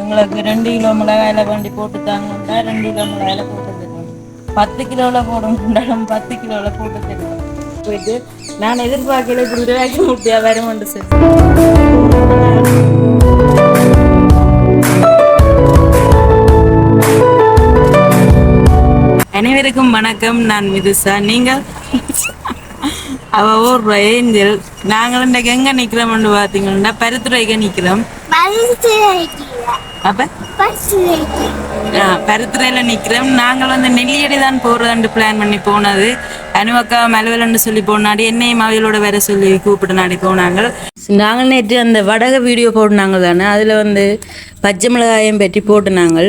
எங்களுக்கு ரெண்டு கிலோ மிளகாயில வேண்டி போட்டு தாங்கன்னா ரெண்டு கிலோ மிளகாயில போட்டு தருவோம் பத்து கிலோவில் போடணும்னாலும் பத்து கிலோவில் போட்டு தருவோம் போயிட்டு நான் எதிர்பார்க்கல இப்படி ரூபாய்க்கு முட்டியா வருமென்று சார் அனைவருக்கும் வணக்கம். நான் மிதுசா. நீங்கள்? அவ ஊர் ஏஞ்சல் நாங்கள் இன்றைக்கு எங்க நிக்கிறோம்னு பார்த்தீங்கன்னா பருத்துறைக்கு நிக்கிறோம் அப்ப? பருத்துறையில நிக்கிறோம் நாங்கள் வந்து நெல்லியடி தான் போறதுன்னு பிளான் பண்ணி போனது. அனுவக்கா மலுவலன்னு சொல்லி போனாடி என்னையும் அவைகளோட வேற சொல்லி கூப்பிட்டு நாடி போனாங்க. நாங்கள் நேற்று அந்த வடக வீடியோ போட்டுனாங்க தானே அதுல வந்து பச்சை மிளகாயம் பற்றி போட்டுனாங்க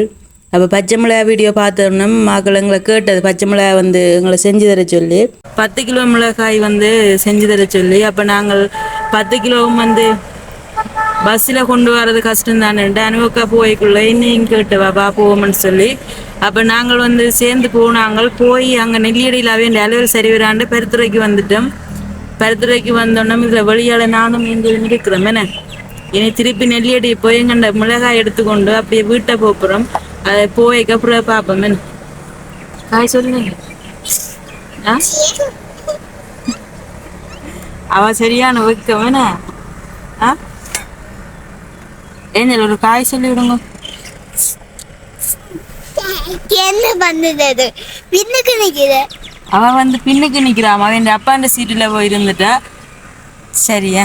அப்போ பச்சை மிளகாய் வீடியோ பார்த்தோம்னா மக்கள் எங்களை கேட்டது. பச்சை மிளகா வந்து எங்களை செஞ்சு தர சொல்லி. பத்து கிலோ மிளகாய் வந்து செஞ்சு தர சொல்லி. அப்போ நாங்கள் பத்து கிலோவும் வந்து பஸ்ஸில் கொண்டு வர்றது கஷ்டம் தானே அனுபவக்கா போய்க்குள்ள இன்னும் கேட்டு வாப்பா போவோம்னு சொல்லி. அப்போ நாங்கள் வந்து சேர்ந்து போனாங்க. போய் அங்கே நெல்லியடியிலாவே இந்த அலுவல் சரி வராண்டு பெருத்துறைக்கு வந்துட்டோம். பெருத்துறைக்கு வந்தோன்னே இதில் வெளியால் நானும் இங்கே இருக்கிறோம். என்ன? இனி திருப்பி நெல்லியடி போய் எங்கண்ட மிளகாய் எடுத்துக்கொண்டு அப்படியே வீட்டை போப்புறோம் அதை போய்க்கு அப்புறம் பார்ப்போம் என்ன காய் சொல்லுங்க அவ சரியான வைக்கம் என்ன ஆ ஒரு காய் சொல்லி விடுங்க என்ன பண்ணுது பின்னுக்கு நிக்குது அவ வந்து பின்னுக்கு நிக்கிறான் அவன் அப்பாண்ட சீட்டுல போய் இருந்துட்டா சரியா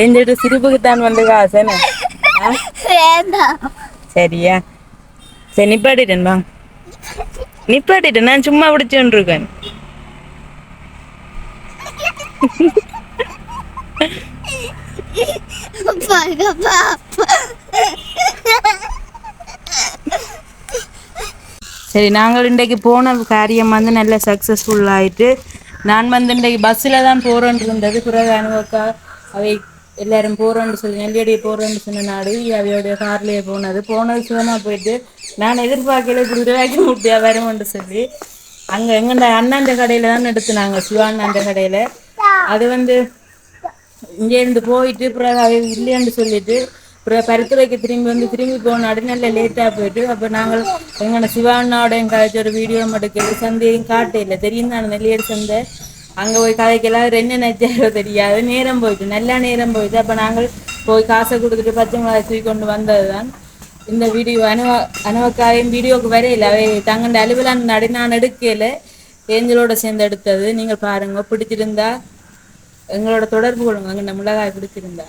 ஏஞ்சிட்டு சிரிப்புக்கு தான் வந்து காசு வேண்டாம். சரியா? சரி நிப்பாட்டிட்டேன் வாங்க நிப்பாட்டிட்டேன் நான் சும்மா பிடிச்சுட்டு இருக்கேன் சரி நாங்கள் இன்றைக்கு போன காரியம் வந்து நல்ல சக்ஸஸ்ஃபுல் ஆயிட்டு நான் வந்து இன்றைக்கு பஸ்ஸில் தான் போகிறோன்னு இருந்தது. பிறகு அனுபவக்கா அவை எல்லாரும் போகிறோன்னு சொல்லி நெல்லியடி போகிறோன்னு சொன்ன நாடு அவையோடைய கார்லேயே போனது. போனது சுகமாக போயிட்டு நான் எதிர்பார்க்கல இப்படி ரூபாய்க்கு முட்டியா வரும்னு சொல்லி அங்கே எங்கண்ட அண்ணாண்ட கடையில் தான் எடுத்துனாங்க சிவாண்ணாண்ட கடையில். அது வந்து இங்கேருந்து போயிட்டு பிறகு அவை இல்லைன்னு சொல்லிட்டு அப்புறம் பருத்துறைக்கு திரும்பி வந்து திரும்பி போன நல்ல லேட்டாக போயிட்டு அப்போ நாங்கள் எங்களோட சிவாண்ணாவோட கழிச்ச ஒரு வீடியோ எடுக்கிறது சந்தையும் காட்டையில் தெரியும் தான் நெல்லியடி சந்தை. அங்கே போய் கதைக்கெல்லாம் என்ன நச்சாரோ தெரியாது. நேரம் போயிட்டு நல்லா நேரம் போயிட்டு அப்போ நாங்கள் போய் காசை கொடுத்துட்டு பச்சை மிளகாய் தூக்கி கொண்டு வந்தது தான் இந்த வீடியோ அனுவ அனுவக்காயும் வீடியோக்கு வரையில அவை தங்கண்ட அலுவலான் நடி நான் எடுக்கல. ஏஞ்சலோட சேர்ந்து எடுத்தது. நீங்கள் பாருங்க பிடிச்சிருந்தா எங்களோட தொடர்பு கொள்ளுங்க. அங்கே இந்த மிளகாய் பிடிச்சிருந்தா.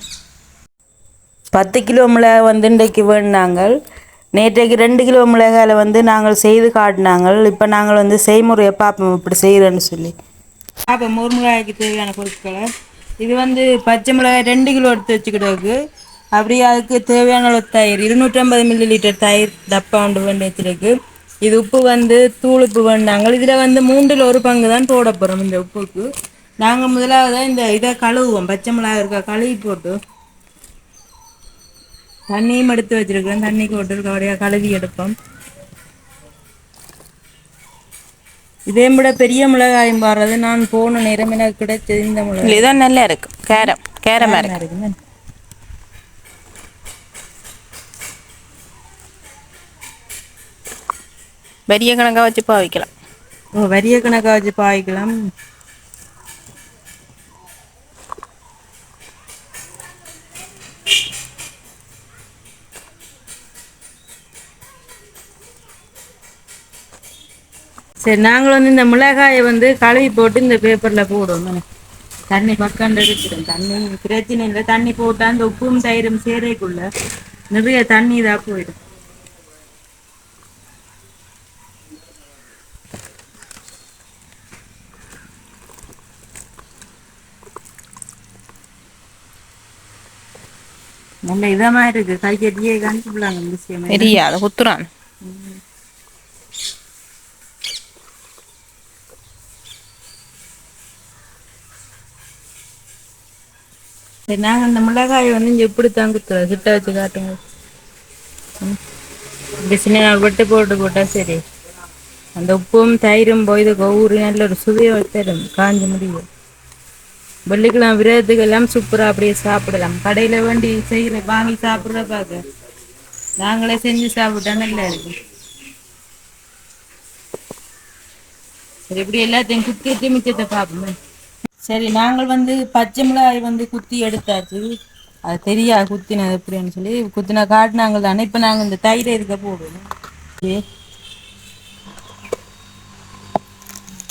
பத்து கிலோ மிளகாய் வந்து இன்றைக்கு வேணுனாங்க நேற்றைக்கு ரெண்டு கிலோ மிளகாயில் வந்து நாங்கள் செய்து காட்டினாங்கள். இப்போ நாங்கள் வந்து செய்முறையை பார்ப்போம் இப்படி செய்கிறேன்னு சொல்லி. பார்ப்போம் ஒரு மிளகாய்க்கு தேவையான பொருட்களை. இது வந்து பச்சை மிளகாய் ரெண்டு கிலோ எடுத்து வச்சுக்கிட்டு அப்படியே அதுக்கு தேவையான அளவு தயிர் இருநூற்றம்பது மில்லி லிட்டர் தயிர் டப்பா ஒன்று வேண்டி வச்சுருக்கு. இது உப்பு வந்து தூள் உப்பு வேண்டாங்கள் இதில் வந்து மூன்றில் ஒரு பங்கு தான் போட போகிறோம் இந்த உப்புக்கு. நாங்கள் முதலாவது இந்த இதை கழுவுவோம். பச்சை மிளகாய் இருக்கா கழுவி போட்டு தண்ணியும் எடுத்து வச்சிருக்கேன் தண்ணி போட்டு அப்படியே கழுவி எடுப்போம். இதே விட பெரிய மிளகாயும் பாடுறது நான் போன நேரம் எனக்கு கிடைச்சது இந்த மிளகாய். இதான் நல்லா இருக்கு. கேரம். கேரமா இருக்கு. இருக்குங்க பெரிய கணக்கா வச்சு பாவிக்கலாம். ஓ வரிய கணக்கா வச்சு பாய்க்கலாம் சரி நாங்கள் வந்து இந்த மிளகாயை வந்து கழுவி போட்டு இந்த பேப்பரில் போடுவோம். தண்ணி பக்கம் எடுக்கிறோம் தண்ணி பிரச்சனை இல்லை. தண்ணி போட்டால் அந்த உப்பும் தயிரும் சேரைக்குள்ள. நிறைய தண்ணி இதாக போயிடும். நல்ல இதமா இருக்கு. கை கட்டியே காமிச்சுலாங்க விஷயம். பெரிய அதை குத்துறான் நாங்கள் இந்த மிளகாயை வந்து இங்கே எப்படி தான் குத்துறோம். சுட்ட வச்சு காட்டுங்க. ம். சின்ன வெட்டு போட்டு போட்டா சரி. அந்த உப்பும் தயிரும் போய் இது ஊறி நல்ல ஒரு சுவையை தரும். காஞ்ச முடியும். வெள்ளிக்கிழமை விரதத்துக்கு எல்லாம் சூப்பராக அப்படியே சாப்பிடலாம். கடையில் வேண்டி செய்கிற வாங்கி சாப்பிட்ற பார்க்க நாங்களே செஞ்சு சாப்பிட்டா நல்லா இருக்கும். சரி இப்படி எல்லாத்தையும் குத்தி மிச்சத்தை பார்ப்போமே. சரி நாங்கள் வந்து பச்சை மிளகாய் வந்து குத்தி எடுத்தாச்சு. அது தெரியாது குத்தினது எப்படின்னு சொல்லி குத்தின காட்டினாங்க தானே இப்போ நாங்கள் இந்த தயிரை இருக்க போடுவோம்.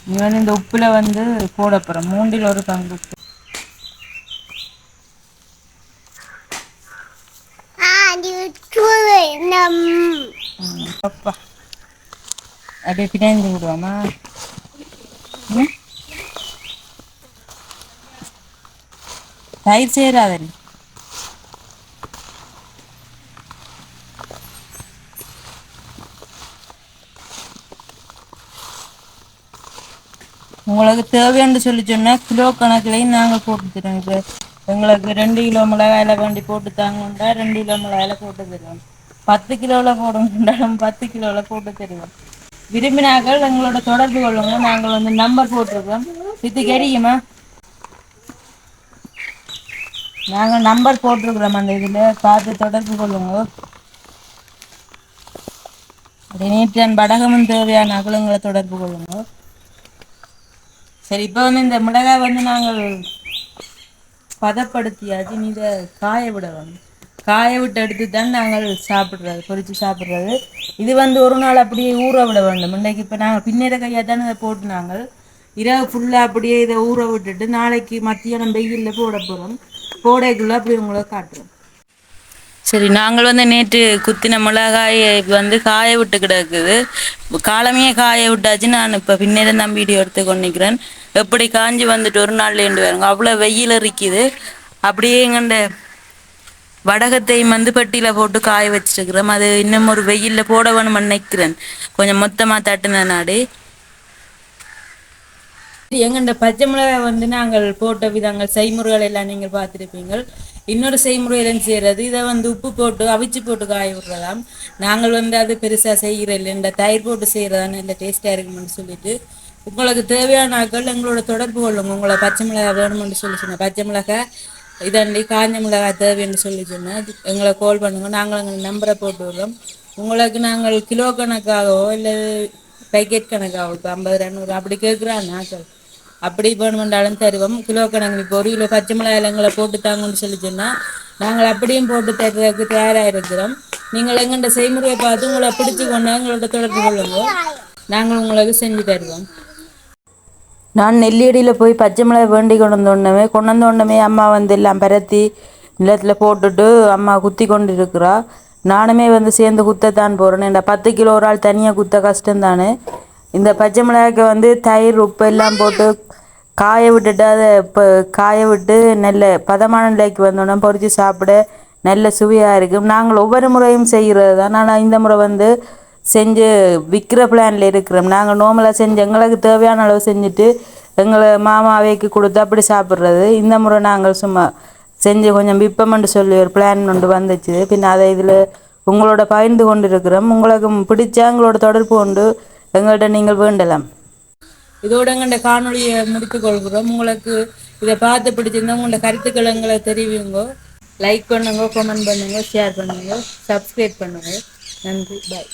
இங்க வந்து இந்த உப்புல வந்து போட போகிறோம் மூண்டில் ஒரு பங்கு உப்பு. அப்படியே பிணைந்து விடுவோமா? ம்? தயிர் சேராதன் உங்களுக்கு தேவைன்னு சொல்லி சொன்னா கிலோ கணக்குலையும் நாங்கள் போட்டு தரோம் இப்போ. எங்களுக்கு ரெண்டு கிலோ மிளகாயில வேண்டி போட்டு தாங்கண்டா ரெண்டு கிலோ மிளகாயில போட்டு தருவோம். பத்து கிலோவில் போடணும் பத்து கிலோவில் போட்டு தருவோம். விரும்பினாக்கள் எங்களோட தொடர்பு கொள்ளுங்க. நாங்கள் வந்து நம்பர் போட்டிருக்கோம். இது கிடைக்குமா நாங்கள் நம்பர் போட்டிருக்கிறோம் அந்த இதில். பார்த்து தொடர்பு கொள்ளுங்க. அப்படி படகமும் தேவையான அகலங்களை தொடர்பு கொள்ளுங்க. சரி இப்போ வந்து இந்த மிளகாய் வந்து நாங்கள் பதப்படுத்தியாச்சு நீ இதை காய விட வேணும் காய விட்டு எடுத்து தான் நாங்கள் சாப்பிட்றது பொறிச்சு சாப்பிட்றது. இது வந்து ஒரு நாள் அப்படியே ஊற விட வேண்டும். இன்றைக்கு இப்போ நாங்கள் பின்னேற கையாக தானே இதை போட்டு நாங்கள். இரவு ஃபுல்லாக அப்படியே இதை ஊற விட்டுட்டு நாளைக்கு மத்தியானம் வெயிலில் போட போகிறோம் போடைக்குள்ளே அப்படி உங்களை காட்டுறோம். சரி நாங்கள் வந்து நேற்று குத்தின மிளகாய் வந்து காய விட்டு கிடக்குது. காலமே காய விட்டாச்சு. நான் இப்போ பின்னேரம் தான் வீடியோ எடுத்து கொண்டிருக்கிறேன். எப்படி காஞ்சி வந்துட்டு ஒரு நாள்ல இருந்து வருங்க. அவ்வளோ வெயில் இருக்குது அப்படியே எங்கண்ட வடகத்தை வந்து பெட்டியில் போட்டு காய வச்சிருக்கிறோம். அது இன்னும் ஒரு வெயிலில் போட வேணும்னு நினைக்கிறேன். கொஞ்சம் மொத்தமாக தட்டுன நாடு. எங்கண்ட பச்சை மிளகாய் வந்து நாங்கள் போட்ட விதங்கள் செய்முறைகள் எல்லாம் நீங்கள் பார்த்துருப்பீங்க இன்னொரு செய்முறையிலும் செய்கிறது இதை வந்து உப்பு போட்டு அவிச்சு போட்டு காய விடுறதாம் நாங்கள் வந்து அது பெருசாக செய்கிற இல்லை இந்த தயிர் போட்டு செய்கிறதா இந்த டேஸ்ட்டாக இருக்குமென்னு சொல்லிட்டு. உங்களுக்கு தேவையான ஆட்கள் எங்களோட தொடர்பு கொள்ளுங்க. உங்களை பச்சை மிளகாய் வேணுமென்னு சொல்லி சொன்னேன். பச்சை மிளகாய் இதாண்டி காஞ்ச மிளகாய் தேவைன்னு சொல்லி சொன்னேன். எங்களை கால் பண்ணுங்க. நாங்கள் எங்கள் நம்பரை போட்டு விடுறோம். உங்களுக்கு நாங்கள் கிலோ கணக்காகவோ இல்லை பேக்கெட் கணக்காகவோ இப்போ ஐம்பது இரநூறு அப்படி கேட்குறாங்க ஆட்கள். அப்படி வேணுமென்றாலும் தருவோம். கிலோ கணக்கு இப்போ ஒரு கிலோ பச்சை மிளகாய் இலங்களை போட்டு தாங்கன்னு சொல்லி சொன்னால் நாங்கள் அப்படியும் போட்டு தருவதற்கு தயாராக இருக்கிறோம் நீங்கள் எங்கள்கிட்ட செய்முறையை பார்த்து உங்களை பிடிச்சி கொண்டா எங்களோட தொடர்பு கொள்ளுங்க. நாங்கள் உங்களுக்கு செஞ்சு தருவோம். நான் நெல்லியடியில் போய் பச்சை மிளகாய் வேண்டி கொண்டு வந்தோடனே கொண்டு வந்தோடனே அம்மா வந்து எல்லாம் பரத்தி நிலத்தில் போட்டுட்டு அம்மா குத்தி கொண்டு இருக்கிறா நானுமே வந்து சேர்ந்து குத்தத்தான் போகிறேன் இந்த பத்து கிலோ ஒரு ஆள் தனியாக குத்த கஷ்டம் தானே இந்த பச்சை மிளகாய்க்கு வந்து தயிர் உப்பு எல்லாம் போட்டு காய விட்டுட்டு அதை இப்போ காய விட்டு நல்ல பதமான நிலைக்கு வந்தோடனே பொரித்து சாப்பிட நல்ல சுவையாக இருக்கும். நாங்கள் ஒவ்வொரு முறையும் செய்கிறது தான். ஆனால் இந்த முறை வந்து செஞ்சு விற்கிற பிளானில் இருக்கிறோம். நாங்கள் நோமலாக செஞ்சு எங்களுக்கு தேவையான அளவு செஞ்சுட்டு எங்களை மாமா அவைக்கு கொடுத்து அப்படி சாப்பிட்றது. இந்த முறை நாங்கள் சும்மா செஞ்சு கொஞ்சம் விற்போம்னு சொல்லி ஒரு பிளான் ஒன்று வந்துச்சு. பின்ன அதை இதில் உங்களோட பகிர்ந்து கொண்டு இருக்கிறோம் உங்களுக்கு பிடிச்சா எங்களோட தொடர்பு கொண்டு எங்கள்கிட்ட நீங்கள் வேண்டலாம். இதோட எங்கள்ட காணொலியை முடித்துக் கொள்கிறோம். உங்களுக்கு இதை பார்த்து பிடிச்சிருந்தா உங்களோட கருத்துக்கள் எங்களை தெரிவிங்க. லைக் பண்ணுங்க கமெண்ட் பண்ணுங்க ஷேர் பண்ணுங்க சப்ஸ்கிரைப் பண்ணுங்க. நன்றி பாய்